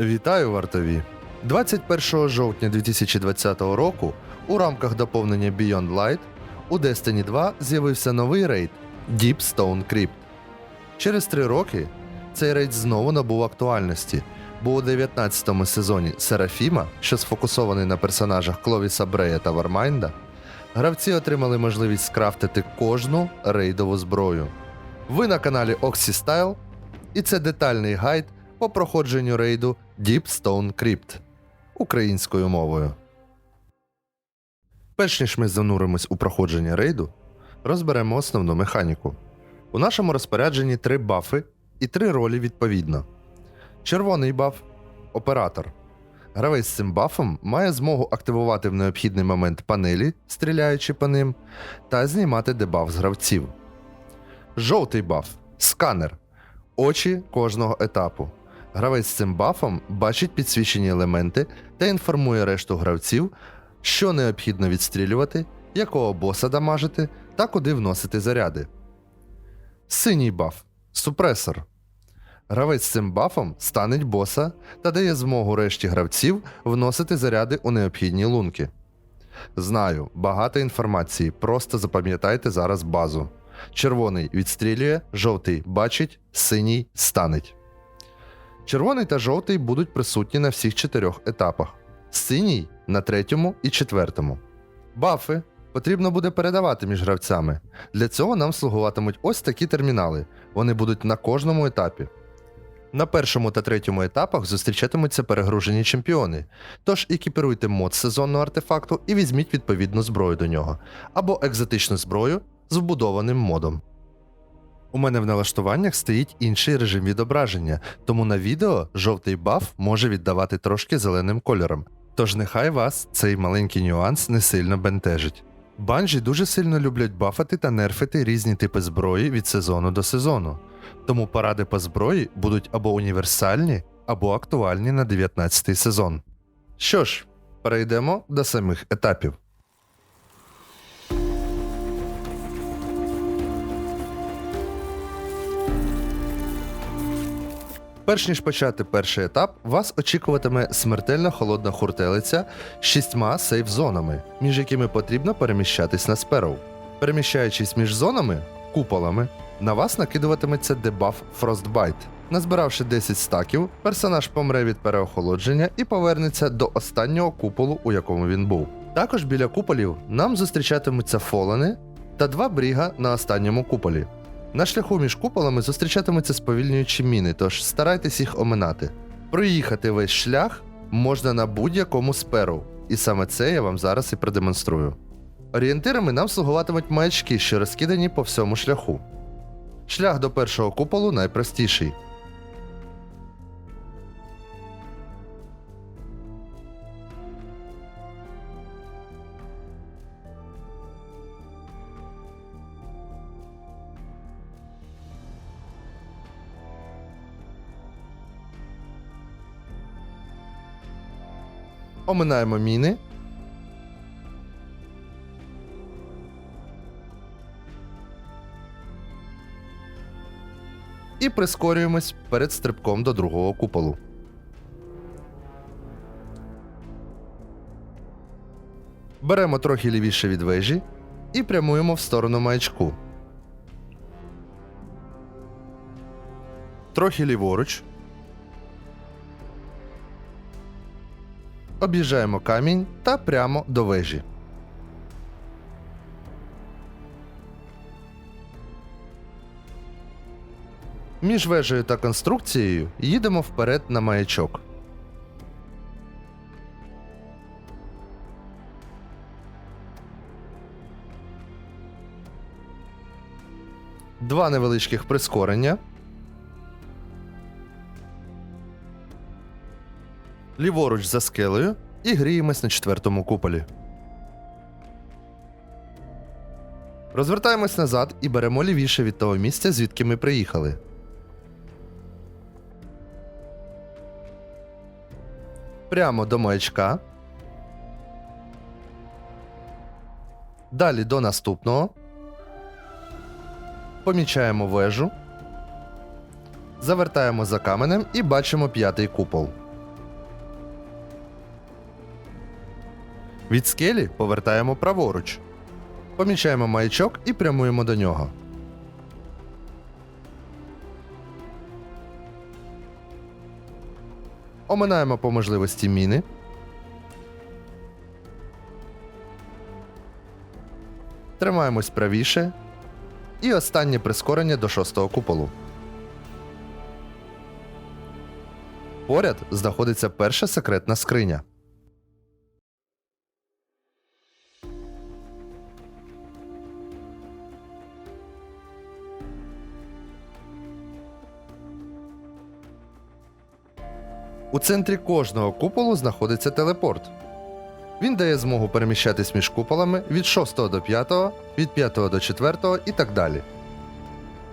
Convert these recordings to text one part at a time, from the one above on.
Вітаю вартові! 21 жовтня 2020 року у рамках доповнення Beyond Light у Destiny 2 з'явився новий рейд Deep Stone Crypt. Через три роки цей рейд знову набув актуальності, бо у 19-му сезоні Серафіма, що сфокусований на персонажах Кловіса Брея та Вармайнда, гравці отримали можливість скрафтити кожну рейдову зброю. Ви на каналі Oxystyle, і це детальний гайд по проходженню рейду Deep Stone Crypt українською мовою. Перш ніж ми зануримось у проходження рейду, розберемо основну механіку. У нашому розпорядженні три бафи і три ролі відповідно. Червоний баф оператор. Гравець з цим бафом має змогу активувати в необхідний момент панелі, стріляючи по ним, та знімати дебаф з гравців. Жовтий баф сканер. Очі кожного етапу. Гравець з цим бафом бачить підсвічені елементи та інформує решту гравців, що необхідно відстрілювати, якого боса дамажити та куди вносити заряди. Синій баф супресор. Гравець з цим бафом станеть боса та дає змогу решті гравців вносити заряди у необхідні лунки. Знаю, багато інформації, просто запам'ятайте зараз базу. Червоний відстрілює, жовтий бачить, синій станеть. Червоний та жовтий будуть присутні на всіх чотирьох етапах. Синій на третьому і четвертому. Бафи потрібно буде передавати між гравцями. Для цього нам слугуватимуть ось такі термінали. Вони будуть на кожному етапі. На першому та третьому етапах зустрічатимуться перегружені чемпіони. Тож екіпіруйте мод сезонного артефакту і візьміть відповідну зброю до нього, або екзотичну зброю з вбудованим модом. У мене в налаштуваннях стоїть інший режим відображення, тому на відео жовтий баф може віддавати трошки зеленим кольором. Тож нехай вас цей маленький нюанс не сильно бентежить. Банжі дуже сильно люблять бафати та нерфити різні типи зброї від сезону до сезону. Тому поради по зброї будуть або універсальні, або актуальні на 19 сезон. Що ж, перейдемо до самих етапів. Перш ніж почати перший етап, вас очікуватиме смертельно холодна хуртелиця з шістьма сейф-зонами, між якими потрібно переміщатись на сперов. Переміщаючись між зонами, куполами, на вас накидуватиметься дебаф Frostbite. Назбиравши 10 стаків, персонаж помре від переохолодження і повернеться до останнього куполу, у якому він був. Також біля куполів нам зустрічатимуться фолени та два бріга на останньому куполі. На шляху між куполами зустрічатимуться сповільнюючі міни, тож старайтесь їх оминати. Проїхати весь шлях можна на будь-якому сперу, і саме це я вам зараз і продемонструю. Орієнтирами нам слугуватимуть маячки, що розкидані по всьому шляху. Шлях до першого куполу найпростіший. Оминаємо міни. І прискорюємось перед стрибком до другого куполу. Беремо трохи лівіше від вежі і прямуємо в сторону маячку. Трохи ліворуч. Об'їжджаємо камінь та прямо до вежі. Між вежею та конструкцією їдемо вперед на маячок. Два невеличких прискорення. Ліворуч за скелею і гріємось на четвертому куполі. Розвертаємось назад і беремо лівіше від того місця, звідки ми приїхали. Прямо до маячка. Далі до наступного. Помічаємо вежу. Завертаємо за каменем і бачимо п'ятий купол. Від скелі повертаємо праворуч. Помічаємо маячок і прямуємо до нього. Оминаємо по можливості міни. Тримаємось правіше. І останнє прискорення до шостого куполу. Поряд знаходиться перша секретна скриня. У центрі кожного куполу знаходиться телепорт. Він дає змогу переміщатись між куполами від 6 до 5, від 5 до 4 і так далі.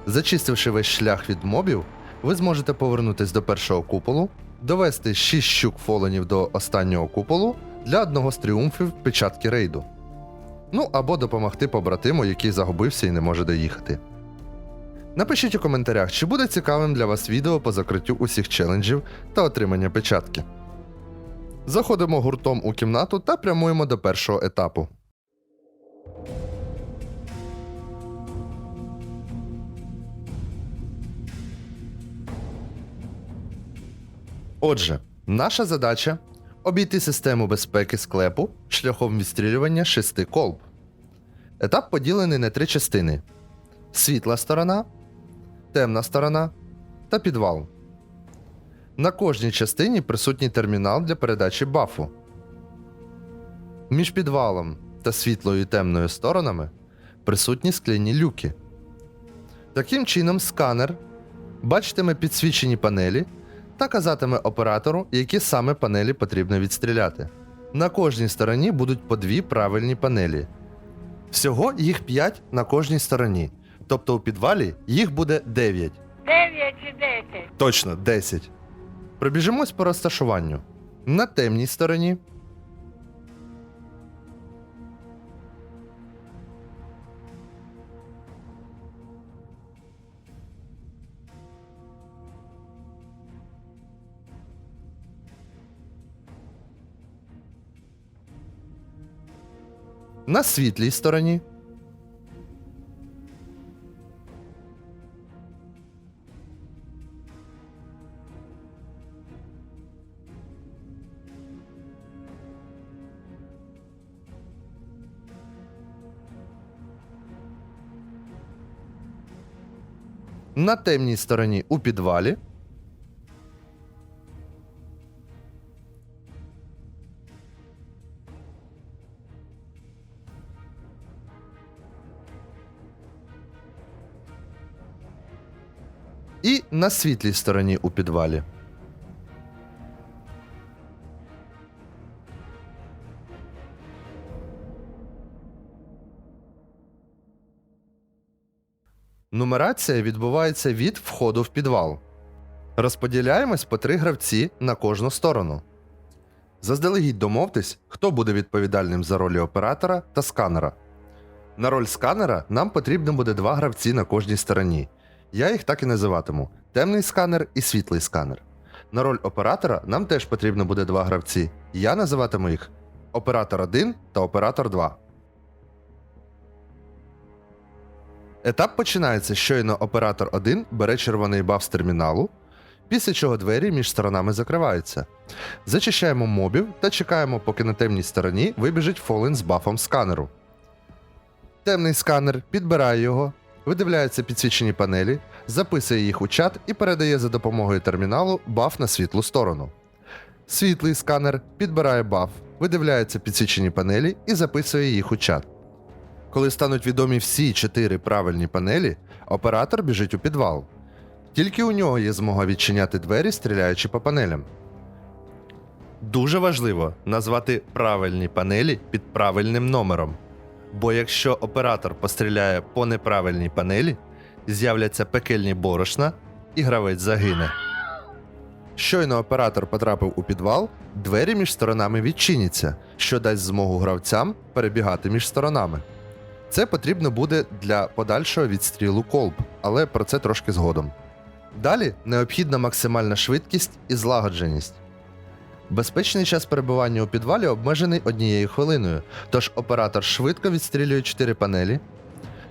Зачистивши весь шлях від мобів, ви зможете повернутись до першого куполу, довести 6 щук фоленів до останнього куполу для одного з тріумфів печатки рейду. Ну або допомогти побратиму, який загубився і не може доїхати. Напишіть у коментарях, чи буде цікавим для вас відео по закриттю усіх челенджів та отримання печатки. Заходимо гуртом у кімнату та прямуємо до першого етапу. Отже, наша задача обійти систему безпеки склепу шляхом відстрілювання шести колб. Етап поділений на три частини: світла сторона, темна сторона та підвал. На кожній частині присутній термінал для передачі бафу. Між підвалом та світлою і темною сторонами присутні скляні люки. Таким чином, сканер бачитиме підсвічені панелі та казатиме оператору, які саме панелі потрібно відстріляти. На кожній стороні будуть по дві правильні панелі. Всього їх 5 на кожній стороні. Тобто у підвалі їх буде 9. Дев'ять чи десять. Точно, 10. Пробіжимось по розташуванню. На темній стороні. На світлій стороні. На темній стороні у підвалі. І на світлій стороні у підвалі. Нумерація відбувається від входу в підвал. Розподіляємось по три гравці на кожну сторону. Заздалегідь домовтесь, хто буде відповідальним за ролі оператора та сканера. На роль сканера нам потрібно буде два гравці на кожній стороні. Я їх так і називатиму: темний сканер і світлий сканер. На роль оператора нам теж потрібно буде два гравці. Я називатиму їх оператор 1 та оператор 2. Етап починається, щойно оператор 1 бере червоний баф з терміналу, після чого двері між сторонами закриваються. Зачищаємо мобів та чекаємо, поки на темній стороні вибіжить фолен з бафом сканеру. Темний сканер підбирає його, видивляється підсвічені панелі, записує їх у чат і передає за допомогою терміналу баф на світлу сторону. Світлий сканер підбирає баф, видивляється підсвічені панелі і записує їх у чат. Коли стануть відомі всі чотири правильні панелі, оператор біжить у підвал. Тільки у нього є змога відчиняти двері, стріляючи по панелям. Дуже важливо назвати правильні панелі під правильним номером. Бо якщо оператор постріляє по неправильній панелі, з'являться пекельні борошна, і гравець загине. Щойно оператор потрапив у підвал, двері між сторонами відчиняться, що дасть змогу гравцям перебігати між сторонами. Це потрібно буде для подальшого відстрілу колб, але про це трошки згодом. Далі необхідна максимальна швидкість і злагодженість. Безпечний час перебування у підвалі обмежений однією хвилиною, тож оператор швидко відстрілює 4 панелі,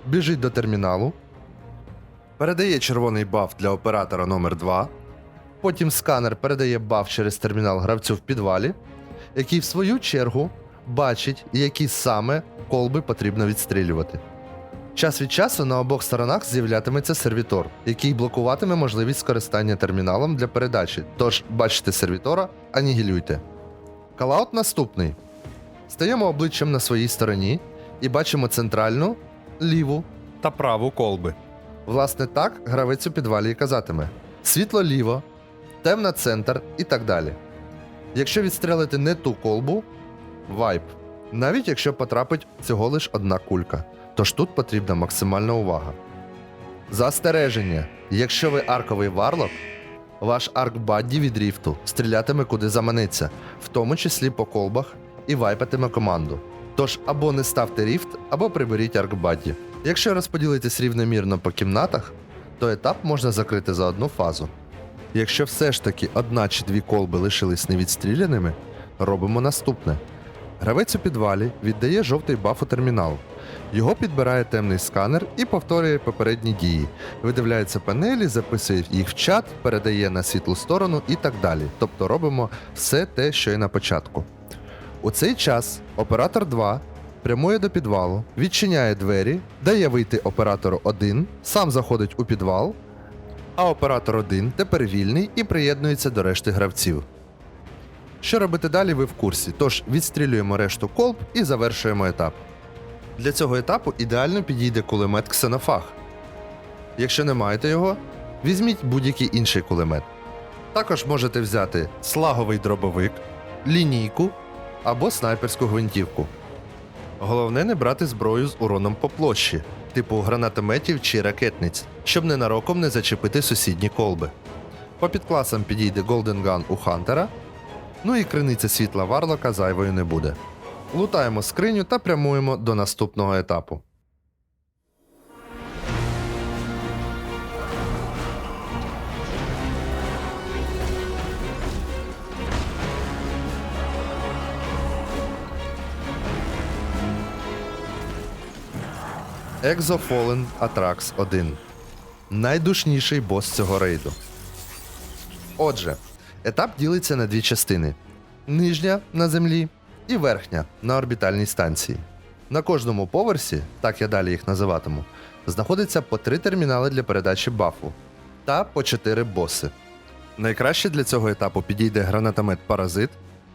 біжить до терміналу, передає червоний баф для оператора номер 2 потім сканер передає баф через термінал гравцю в підвалі, який в свою чергу бачить, які саме колби потрібно відстрілювати. Час від часу на обох сторонах з'являтиметься сервітор, який блокуватиме можливість скористання терміналом для передачі. Тож бачите сервітора, анігілюйте. Калаут наступний. Стаємо обличчям на своїй стороні і бачимо центральну, ліву та праву колби. Власне, так гравець у підвалі і казатиме: світло ліво, темна центр і так далі. Якщо відстрелити не ту колбу, вайп. Навіть якщо потрапить всього лиш одна кулька. Тож тут потрібна максимальна увага. Застереження: якщо ви арковий варлок, ваш арк-бадді від ріфту стрілятиме куди заманеться, в тому числі по колбах, і вайпатиме команду. Тож або не ставте ріфт, або приберіть арк-бадді. Якщо розподілитись рівномірно по кімнатах, то етап можна закрити за одну фазу. Якщо все ж таки одна чи дві колби лишились невідстріляними, робимо наступне. Гравець у підвалі віддає жовтий баф у термінал. Його підбирає темний сканер і повторює попередні дії. Видивляється панелі, записує їх в чат, передає на світлу сторону і так далі. Тобто робимо все те, що і на початку. У цей час оператор 2 прямує до підвалу, відчиняє двері, дає вийти оператору 1, сам заходить у підвал, а оператор 1 тепер вільний і приєднується до решти гравців. Що робити далі, ви в курсі, тож відстрілюємо решту колб і завершуємо етап. Для цього етапу ідеально підійде кулемет Ксенофаг. Якщо не маєте його, візьміть будь-який інший кулемет. Також можете взяти слаговий дробовик, лінійку або снайперську гвинтівку. Головне не брати зброю з уроном по площі, типу гранатометів чи ракетниць, щоб ненароком не зачепити сусідні колби. По підкласам підійде Golden Gun у Хантера, ну і криниця світла Варлока зайвою не буде. Лутаємо скриню та прямуємо до наступного етапу. Exofallen Atrax 1. Найдушніший бос цього рейду. Отже, етап ділиться на дві частини: нижня на землі і верхня на орбітальній станції. На кожному поверсі, так я далі їх називатиму, знаходиться по три термінали для передачі бафу та по чотири боси. Найкраще для цього етапу підійде гранатомет Паразит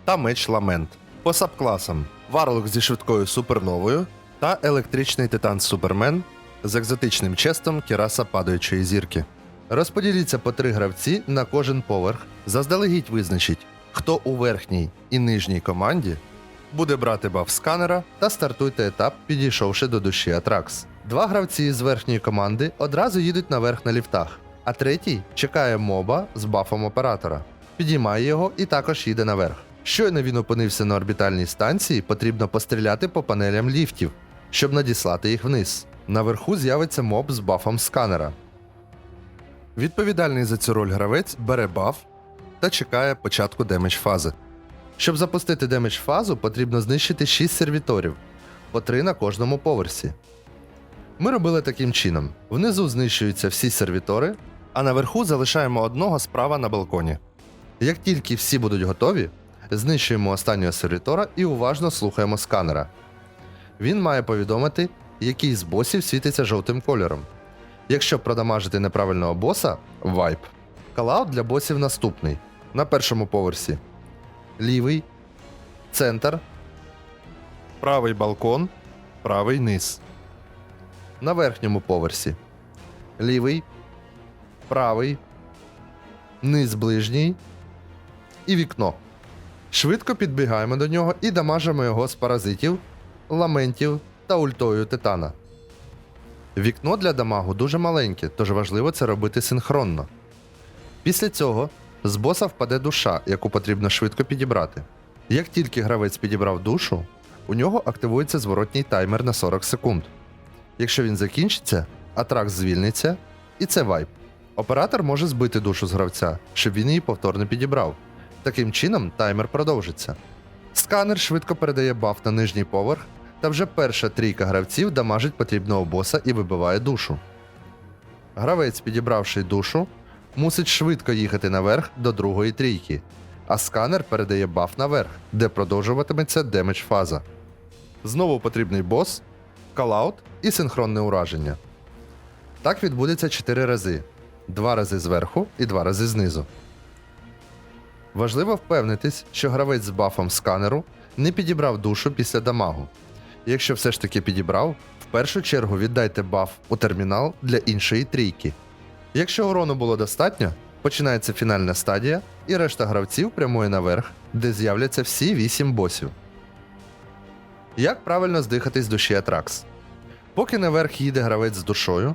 та меч Ламент. По сабкласам Варлок зі швидкою суперновою та електричний титан Супермен з екзотичним честом Кіраса падаючої зірки. Розподіліться по три гравці на кожен поверх. Заздалегідь визначіть, хто у верхній і нижній команді буде брати баф сканера та стартуйте етап, підійшовши до душі Атракс. Два гравці з верхньої команди одразу їдуть наверх на ліфтах, а третій чекає моба з бафом оператора, підіймає його і також їде наверх. Щойно він опинився на орбітальній станції, потрібно постріляти по панелям ліфтів, щоб надіслати їх вниз. Наверху з'явиться моб з бафом сканера. Відповідальний за цю роль гравець бере баф та чекає початку демедж фази. Щоб запустити демедж фазу, потрібно знищити 6 сервіторів, по 3 на кожному поверсі. Ми робили таким чином: внизу знищуються всі сервітори, а наверху залишаємо одного справа на балконі. Як тільки всі будуть готові, знищуємо останнього сервітора і уважно слухаємо сканера. Він має повідомити, який з босів світиться жовтим кольором. Якщо продамажити неправильного боса вайп. Калаут для босів наступний: на першому поверсі. Лівий, центр, правий балкон, правий низ. На верхньому поверсі. Лівий, правий, низ ближній. І вікно. Швидко підбігаємо до нього і дамажимо його з паразитів, ламентів та ультою титана. Вікно для дамагу дуже маленьке, тож важливо це робити синхронно. Після цього з боса впаде душа, яку потрібно швидко підібрати. Як тільки гравець підібрав душу, у нього активується зворотній таймер на 40 секунд. Якщо він закінчиться, атракс звільниться, і це вайп. Оператор може збити душу з гравця, щоб він її повторно підібрав. Таким чином, таймер продовжиться. Сканер швидко передає баф на нижній поверх, та вже перша трійка гравців дамажить потрібного боса і вибиває душу. Гравець, підібравши душу, мусить швидко їхати наверх до другої трійки, а сканер передає баф наверх, де продовжуватиметься демедж фаза. Знову потрібний бос, калаут і синхронне ураження. Так відбудеться 4 рази: два рази зверху і два рази знизу. Важливо впевнитись, що гравець з бафом сканеру не підібрав душу після дамагу. Якщо все ж таки підібрав, в першу чергу віддайте баф у термінал для іншої трійки. Якщо урону було достатньо, починається фінальна стадія, і решта гравців прямує наверх, де з'являться всі 8 босів. Як правильно здихати з душі Атракс? Поки наверх їде гравець з душою,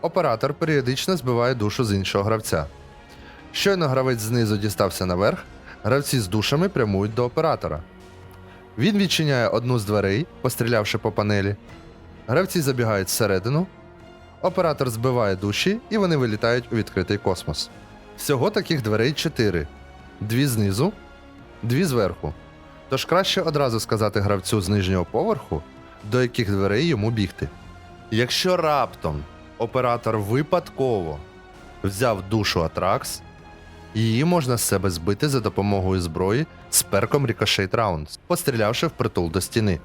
оператор періодично збиває душу з іншого гравця. Щойно гравець знизу дістався наверх, гравці з душами прямують до оператора. Він відчиняє одну з дверей, пострілявши по панелі. Гравці забігають всередину. Оператор збиває душі і вони вилітають у відкритий космос. Всього таких дверей 4. Дві знизу, дві зверху. Тож краще одразу сказати гравцю з нижнього поверху, до яких дверей йому бігти. Якщо раптом оператор випадково взяв душу Атракс, її можна з себе збити за допомогою зброї з перком Ricochet Rounds, пострілявши впритул до стіни.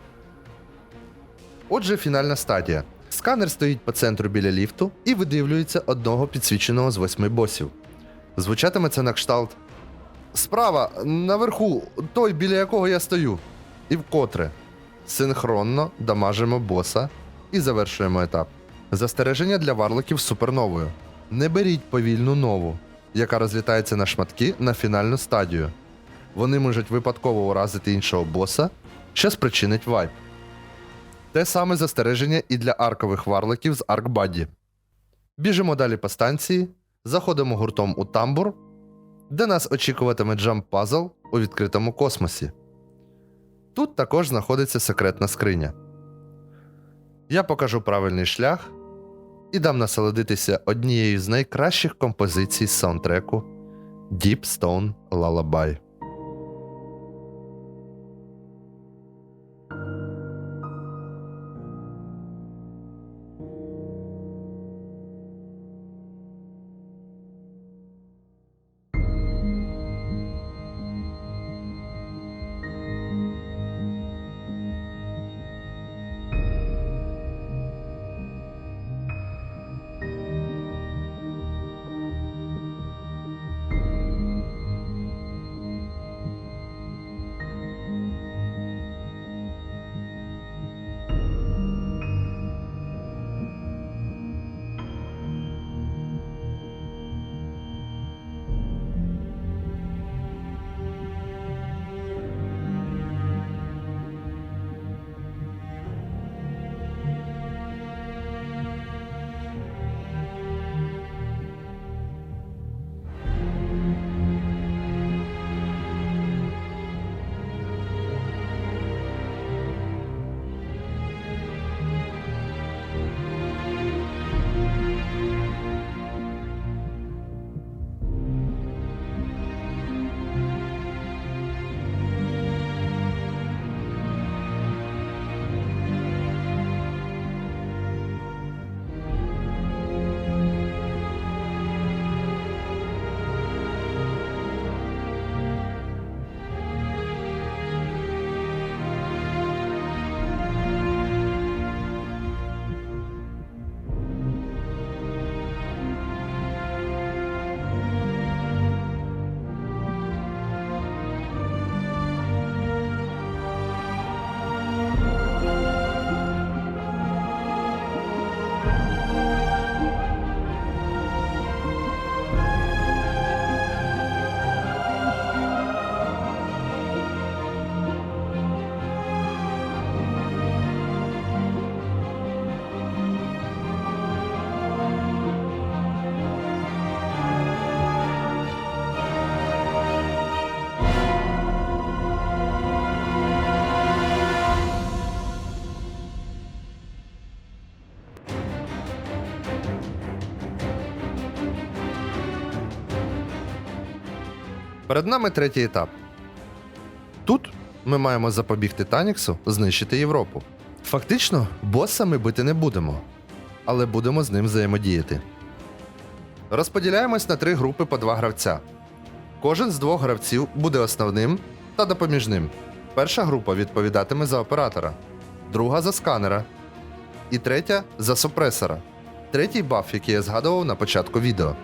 Отже, фінальна стадія. Сканер стоїть по центру біля ліфту і видивлюється одного підсвіченого з восьми босів. Звучатиме це на кшталт. Справа, наверху, той, біля якого я стою. І вкотре. Синхронно дамажимо боса і завершуємо етап. Застереження для варликів суперновою. Не беріть повільну нову, яка розлітається на шматки на фінальну стадію. Вони можуть випадково уразити іншого боса, що спричинить вайп. Те саме застереження і для аркових варликів з Аркбаді. Біжимо далі по станції, заходимо гуртом у тамбур, де нас очікуватиме джамп пазл у відкритому космосі. Тут також знаходиться секретна скриня. Я покажу правильний шлях і дам насолодитися однією з найкращих композицій саундтреку Deep Stone Lullaby. Перед нами третій етап. Тут ми маємо запобігти Таніксу знищити Європу. Фактично, боса ми бити не будемо, але будемо з ним взаємодіяти. Розподіляємось на три групи по два гравця. Кожен з двох гравців буде основним та допоміжним. Перша група відповідатиме за оператора, друга за сканера, і третя за супресора. Третій баф, який я згадував на початку відео.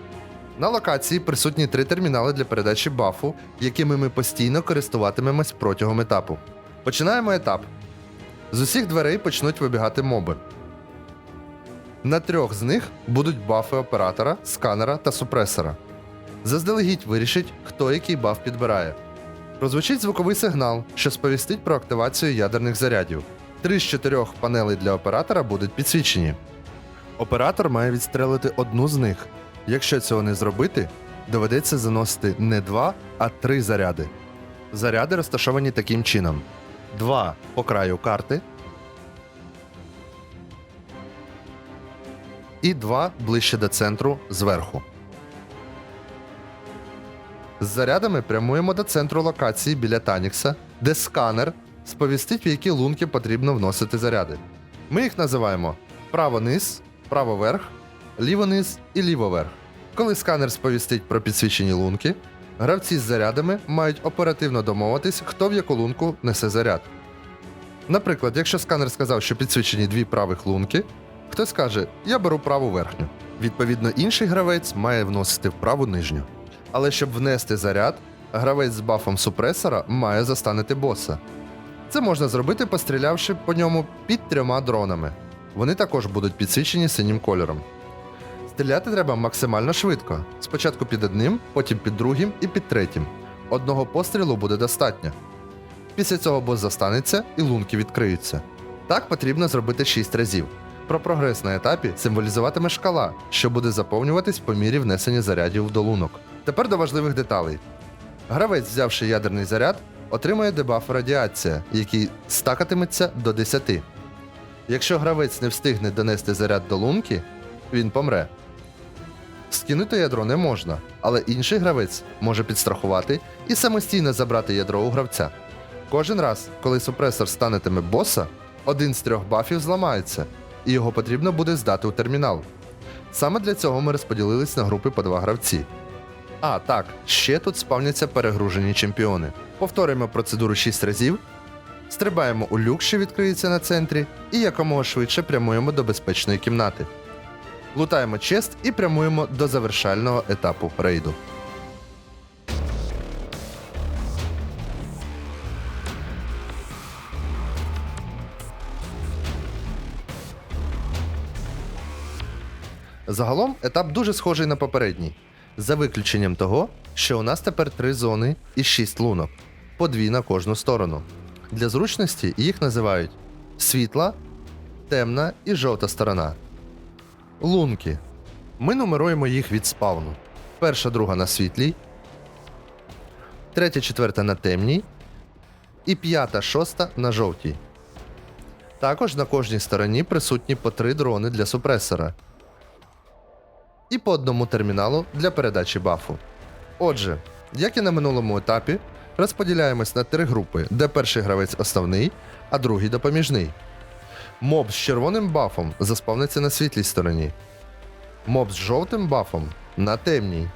На локації присутні три термінали для передачі бафу, якими ми постійно користуватимемось протягом етапу. Починаємо етап. З усіх дверей почнуть вибігати моби. На трьох з них будуть бафи оператора, сканера та супресора. Заздалегідь вирішить, хто який баф підбирає. Прозвучить звуковий сигнал, що сповістить про активацію ядерних зарядів. Три з чотирьох панелей для оператора будуть підсвічені. Оператор має відстрелити одну з них. Якщо цього не зробити, доведеться заносити не два, а три заряди. Заряди розташовані таким чином: два по краю карти і два ближче до центру зверху. З зарядами прямуємо до центру локації біля Танікса, де сканер сповістить, в які лунки потрібно вносити заряди. Ми їх називаємо право-низ, право-верх, ліво-низ і ліво-верх. Коли сканер сповістить про підсвічені лунки, гравці з зарядами мають оперативно домовитись, хто в яку лунку несе заряд. Наприклад, якщо сканер сказав, що підсвічені дві правих лунки, хтось каже Я беру праву верхню. Відповідно, інший гравець має вносити в праву нижню. Але щоб внести заряд, гравець з бафом супресора має застанити боса. Це можна зробити, пострілявши по ньому під трьома дронами. Вони також будуть підсвічені синім кольором. Стріляти треба максимально швидко. Спочатку під одним, потім під другим і під третім. Одного пострілу буде достатньо. Після цього бос застанеться і лунки відкриються. Так потрібно зробити 6 разів. Про прогрес на етапі символізуватиме шкала, що буде заповнюватись по мірі внесення зарядів в долунок. Тепер до важливих деталей. Гравець, взявши ядерний заряд, отримує дебаф радіація, який стакатиметься до 10. Якщо гравець не встигне донести заряд до лунки, він помре. Скинути ядро не можна, але інший гравець може підстрахувати і самостійно забрати ядро у гравця. Кожен раз, коли супресор станетиме боса, один з трьох бафів зламається, і його потрібно буде здати у термінал. Саме для цього ми розподілились на групи по два гравці. А, так, ще тут спавняться перегружені чемпіони. Повторюємо процедуру 6 разів, стрибаємо у люк, що відкриється на центрі, і якомога швидше прямуємо до безпечної кімнати. Лутаємо чест і прямуємо до завершального етапу рейду. Загалом етап дуже схожий на попередній, за виключенням того, що у нас тепер три зони і шість лунок, по дві на кожну сторону. Для зручності їх називають світла, темна і жовта сторона. Лунки. Ми нумеруємо їх від спавну. Перша, друга на світлій, третя, четверта на темній, і п'ята, шоста на жовтій. Також на кожній стороні присутні по три дрони для супресора і по одному терміналу для передачі бафу. Отже, як і на минулому етапі, розподіляємось на три групи, де перший гравець основний, а другий допоміжний. Моб з червоним бафом заспавниться на світлій стороні, моб з жовтим бафом на темній,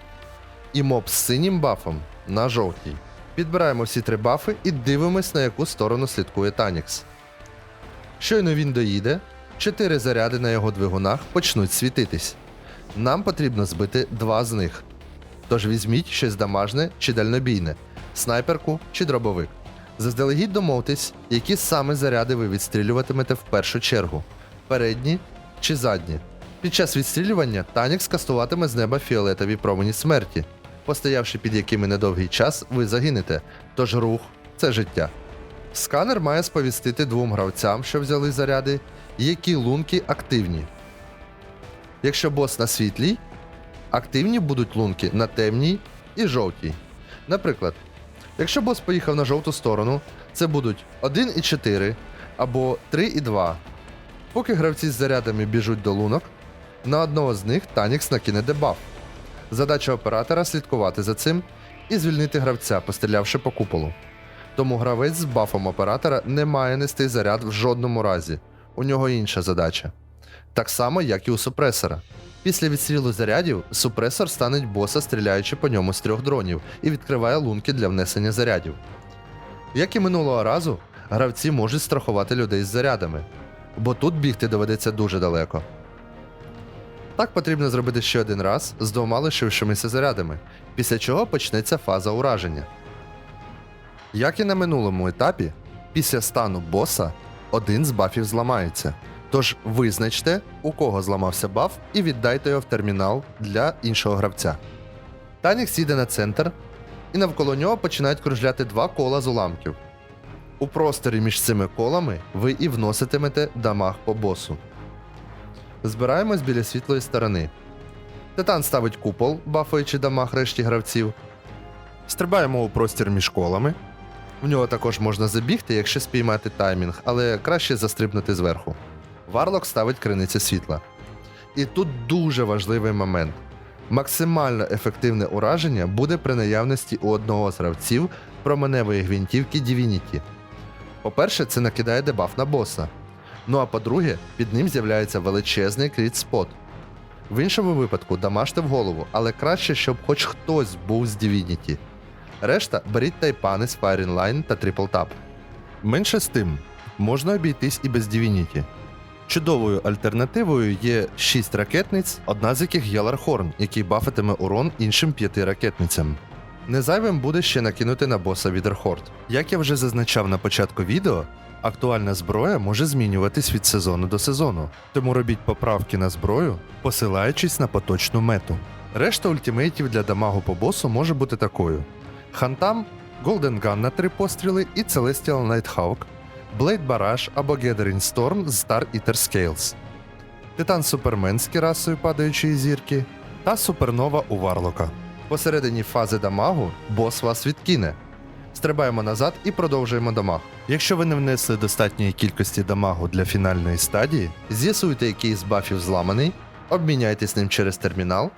і моб з синім бафом на жовтій. Підбираємо всі три бафи і дивимось, на яку сторону слідкує Танікс. Щойно він доїде, чотири заряди на його двигунах почнуть світитись. Нам потрібно збити два з них. Тож візьміть щось дамажне чи дальнобійне, снайперку чи дробовик. Заздалегідь домовтесь, які саме заряди ви відстрілюватимете в першу чергу: передні чи задні. Під час відстрілювання Танік скастуватиме з неба фіолетові промені смерті, постоявши під якими недовгий час ви загинете, тож рух це життя. Сканер має сповістити двом гравцям, що взяли заряди, які лунки активні. Якщо бос на світлій, активні будуть лунки на темній і жовтій. Наприклад, якщо бос поїхав на жовту сторону, це будуть 1 і 4 або 3 і 2. Поки гравці з зарядами біжуть до лунок, на одного з них Танікс накине дебаф. Задача оператора слідкувати за цим і звільнити гравця, пострілявши по куполу. Тому гравець з бафом оператора не має нести заряд в жодному разі. У нього інша задача. Так само, як і у супресора. Після відстрілу зарядів супресор станеть боса, стріляючи по ньому з трьох дронів, і відкриває лунки для внесення зарядів. Як і минулого разу, гравці можуть страхувати людей з зарядами, бо тут бігти доведеться дуже далеко. Так потрібно зробити ще один раз з двома лишившимися зарядами, після чого почнеться фаза ураження. Як і на минулому етапі, після стану боса один з бафів зламається. Тож визначте, у кого зламався баф, і віддайте його в термінал для іншого гравця. Танікс їде на центр, і навколо нього починають кружляти два кола з уламків. У просторі між цими колами ви і вноситимете дамаг по босу. Збираємось біля світлої сторони. Титан ставить купол, бафуючи дамаг решті гравців. Стрибаємо у простір між колами. В нього також можна забігти, якщо спіймати таймінг, але краще застрибнути зверху. Варлок ставить криницю світла. І тут дуже важливий момент. Максимально ефективне ураження буде при наявності у одного з гравців променевої гвинтівки Divinity. По-перше, це накидає дебаф на боса. Ну а по-друге, під ним з'являється величезний кріт спот. В іншому випадку дамажте в голову, але краще, щоб хоч хтось був з Divinity. Решта беріть тайпани з Firing Line та Triple Tap. Менше з тим, можна обійтись і без Divinity. Чудовою альтернативою є 6 ракетниць, одна з яких Єлархорн, який бафатиме урон іншим 5 ракетницям. Незайвим буде ще накинути на боса Відерхорд. Як я вже зазначав на початку відео, актуальна зброя може змінюватись від сезону до сезону, тому робіть поправки на зброю, посилаючись на поточну мету. Решта ультимейтів для дамагу по босу може бути такою: Хантам, Golden Gun на 3 постріли і Celestial Nighthawk, Blade Barrage або Gathering Storm з Star Eater Scales, Титан Супермен з кірасою падаючої зірки та Супернова у Варлока. Посередині фази дамагу бос вас відкине. Стрибаємо назад і продовжуємо дамаг. Якщо ви не внесли достатньої кількості дамагу для фінальної стадії, з'ясуйте, який з бафів зламаний, обміняйтесь ним через термінал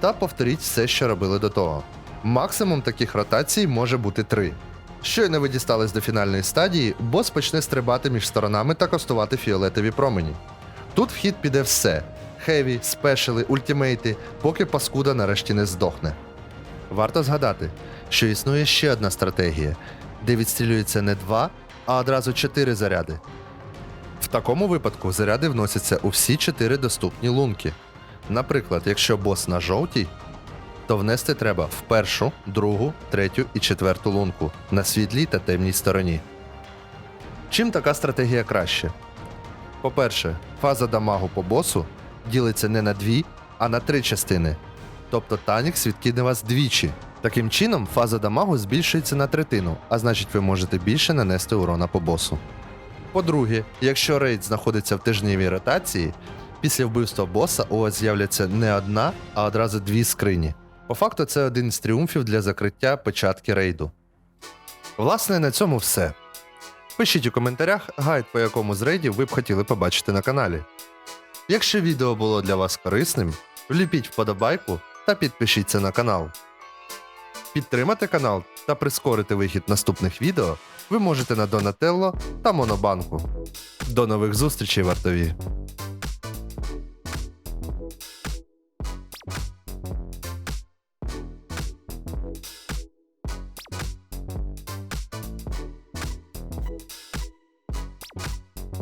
та повторіть все, що робили до того. Максимум таких ротацій може бути 3. Щойно ви дістались до фінальної стадії, бос почне стрибати між сторонами та кастувати фіолетові промені. Тут в хід піде все: хеві, спешили, ультимейти, поки паскуда нарешті не здохне. Варто згадати, що існує ще одна стратегія, де відстрілюється не 2, а одразу 4 заряди. В такому випадку заряди вносяться у всі 4 доступні лунки. Наприклад, якщо бос на жовтій, то внести треба в першу, другу, третю і четверту лунку на світлій та темній стороні. Чим така стратегія краще? По-перше, фаза дамагу по босу ділиться не на дві, а на три частини. Тобто Танікс відкине вас двічі. Таким чином, фаза дамагу збільшується на третину, а значить ви можете більше нанести урона по босу. По-друге, якщо рейд знаходиться в тижневій ротації, після вбивства боса у вас з'являться не одна, а одразу дві скрині. По факту, це один з тріумфів для закриття печатки рейду. Власне, на цьому все. Пишіть у коментарях гайд, по якому з рейдів ви б хотіли побачити на каналі. Якщо відео було для вас корисним, вліпіть вподобайку та підпишіться на канал. Підтримати канал та прискорити вихід наступних відео ви можете на Донателло та Монобанку. До нових зустрічей, вартові!